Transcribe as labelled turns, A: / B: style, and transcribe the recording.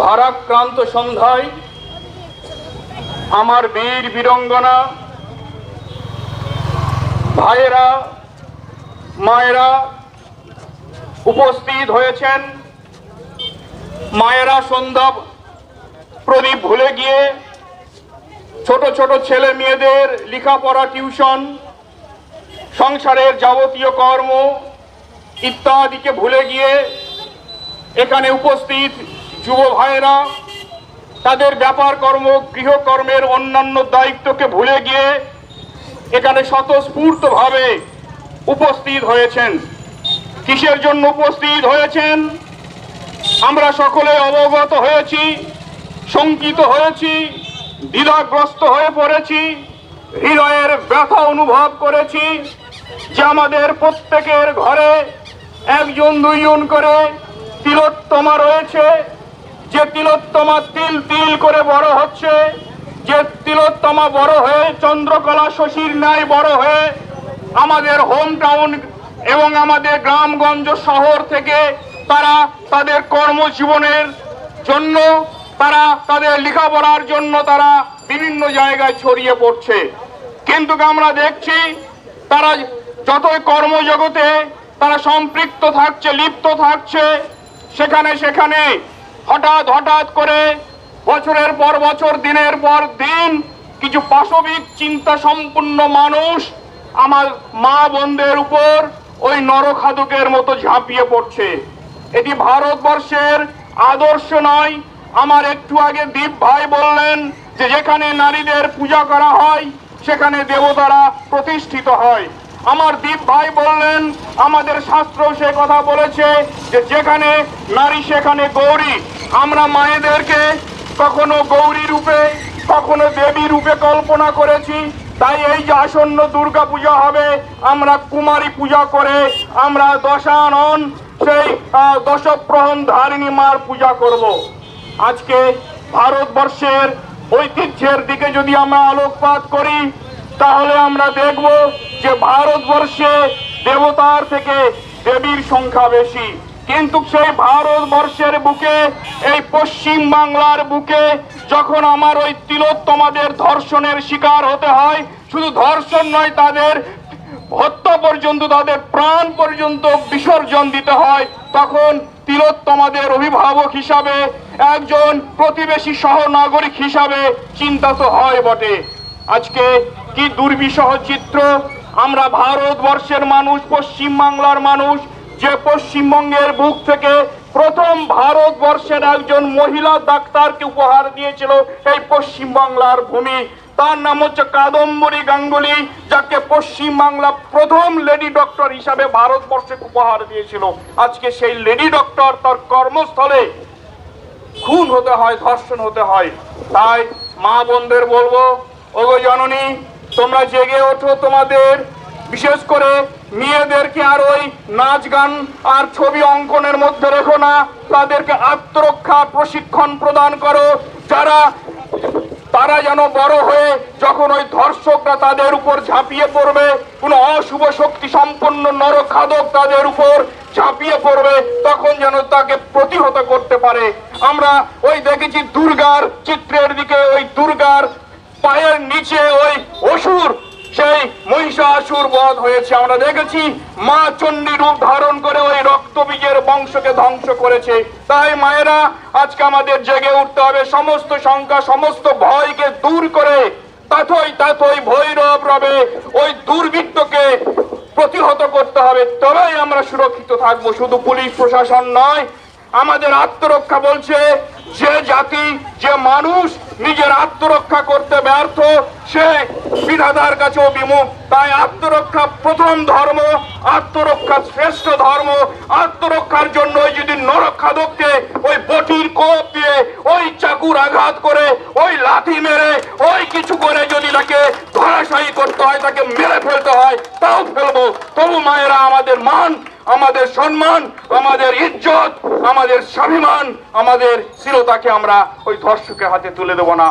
A: ভারাক্রান্ত সন্ধ্যায় আমার বীর বীরঙ্গনা, ভাইয়েরা, মায়েরা উপস্থিত হয়েছেন। মায়েরা সন্ধ্যা প্রদীপ ভুলে গিয়ে ছোট ছোট ছেলে মেয়েদের লেখাপড়া, টিউশন, সংসারের যাবতীয় কর্ম ইত্যাদিকে ভুলে গিয়ে এখানে উপস্থিত যুব ভাইয়েরা, তাদের ব্যাপার কর্ম, গৃহকর্মের অন্যান্য দায়িত্বকে ভুলে গিয়ে এখানে স্বতঃস্ফূর্তভাবে উপস্থিত হয়েছেন। কিসের জন্য উপস্থিত হয়েছেন? আমরা সকলে অবগত হয়েছি, শঙ্কিত হয়েছি, দ্বিধাগ্রস্ত হয়ে পড়েছি, হৃদয়ের ব্যথা অনুভব করেছি যে আমাদের প্রত্যেকের ঘরে একজন দুইজন করে তিলোত্তমা রয়েছে। যে তিলোত্তমা তিল তিল করে বড় হচ্ছে, যে তিলোত্তমা বড় হয়ে চন্দ্রকলা শশীর ন্যায় বড় হয়ে আমাদের হোম টাউন এবং আমাদের গ্রামগঞ্জ শহর থেকে তারা তাদের কর্মজীবনের জন্য, তারা তাদের লেখাপড়ার জন্য তারা বিভিন্ন জায়গায় ছড়িয়ে পড়ছে। কিন্তু আমরা দেখছি তারা যতই কর্মজগতে তারা সম্পৃক্ত থাকছে, লিপ্ত থাকছে, সেখানে সেখানে হঠাৎ হঠাৎ করে বছরের পর বছর, দিনের পর দিন কিছু পাশবিক চিন্তা সম্পন্ন মানুষ আমার মা বোনদের উপর ওই নরখাদকের মতো ঝাঁপিয়ে পড়ছে। এটি ভারতবর্ষের আদর্শ নয়। আমার একটু আগে দীপ ভাই বললেন যে, যেখানে নারীদের পূজা করা হয়, সেখানে দেবতারা প্রতিষ্ঠিত হয়। আমার দীপ ভাই বললেন, আমাদের শাস্ত্র সে কথা বলেছে যে যেখানে নারী সেখানে গৌরী আমরা মায়েদেরকে কখনো গৌরী রূপে, কখনো দেবী রূপে কল্পনা করেছি তাই এই যে আসন্ন দুর্গা পূজা হবে, আমরা কুমারী পূজা করে আমরা দশানন, সেই দশপ্রহণ ধারিণী মার পূজা করব। আজকে ভারতবর্ষের ঐতিহ্যের দিকে যদি আমরা আলোকপাত করি তাহলে আমরা দেখব যে ভারতবর্ষে দেবতার থেকে দেবীর সংখ্যা বেশি। কিন্তু সেই ভারতবর্ষের বুকে, এই পশ্চিম বাংলার বুকে যখন আমার ওই তিলোত্তমাদের ধর্ষণের শিকার হতে হয়, শুধু ধর্ষণ নয়, তাদের হত্যা পর্যন্ত, তাদের প্রাণ পর্যন্ত বিসর্জন দিতে হয়, তখন তিলোত্তমাদের অভিভাবক হিসাবে, একজন প্রতিবেশী সহ নাগরিক হিসাবে চিন্তা তো হয় বটে। আজকে কি দুর্বিষহ চিত্র? আমরা ভারতবর্ষের মানুষ, পশ্চিম বাংলার মানুষ, যে পশ্চিমবঙ্গের বুক থেকে প্রথম ভারতবর্ষের একজন মহিলা ডাক্তারকে উপহার দিয়েছিল এই পশ্চিম বাংলার ভূমি। তার নাম হচ্ছে কাদম্বরী গাঙ্গুলি, যাকে পশ্চিম বাংলা প্রথম লেডি ডক্টর হিসাবে ভারতবর্ষে উপহার দিয়েছিল। আজকে সেই লেডি ডক্টর তার কর্মস্থলে খুন হতে হয়, ধর্ষণ হতে হয়। তাই মা বোনদের বলব ওগো জননী, তোমরা জেগে ওঠো তোমাদের। বিশেষ করে মেয়েদেরকে আর ওই নাচ গান আর ছবি অঙ্কনের মধ্যে রেখো না। তাদেরকে আত্মরক্ষা, প্রশিক্ষণ প্রদান করো। যারা, তারা যেন বড় হয়ে যখন ওই ধর্ষকরা তাদের উপর ঝাঁপিয়ে পড়বে, কোনো অশুভ শক্তি সম্পন্ন নরখাদক তাদের উপর ঝাঁপিয়ে পড়বে, তখন যেন তাকে প্রতিহত করতে পারে। আমরা ওই দেখেছি দুর্গার চিত্রের দিকে, ওই দুর্গার পায়ের নিচে ওই অসুর, সেই মহিষাসুর বধ হয়েছে। আমরা দেখেছি, মা চণ্ডী রূপ ধারণ করে ওই রক্তবীজের বংশকে ধ্বংস করেছে। তাই মায়েরা, আজকে আমাদের জেগে উঠতে হবে। সমস্ত সংখ্যা সমস্ত ভয়কে দূর করে তাথই তাথই ভৈরব রবে। ওই দুর্বৃত্তকে প্রতিহত করতে হবে। তবেই আমরা সুরক্ষিত থাকব। শুধু পুলিশ, প্রশাসন নয় আমাদের আত্মরক্ষা বলছে যে জাতি, যে মানুষ নিজের আত্মরক্ষা করতে ব্যর্থ, সে বিধাতার কাছেও বিমুখ। তাই আত্মরক্ষা প্রথম ধর্ম, আত্মরক্ষা শ্রেষ্ঠ ধর্ম। আত্মরক্ষার জন্য যদি নরখাদককে ওই বটির কোপ দিয়ে ওই চাকুর আঘাত করে, ওই লাথি মেরে, ওই কিছু করে যদি তাকে ধরাশায়ী করতে হয়, তাকে মেরে ফেলতে হয়, তাও ফেলব। তবু মায়েরা আমাদের মান আমাদের সম্মান, আমাদের ইজ্জত, আমাদের স্বাভিমান, আমাদের শিরতাকে আমরা ওই ধর্ষকের হাতে তুলে দেবো না।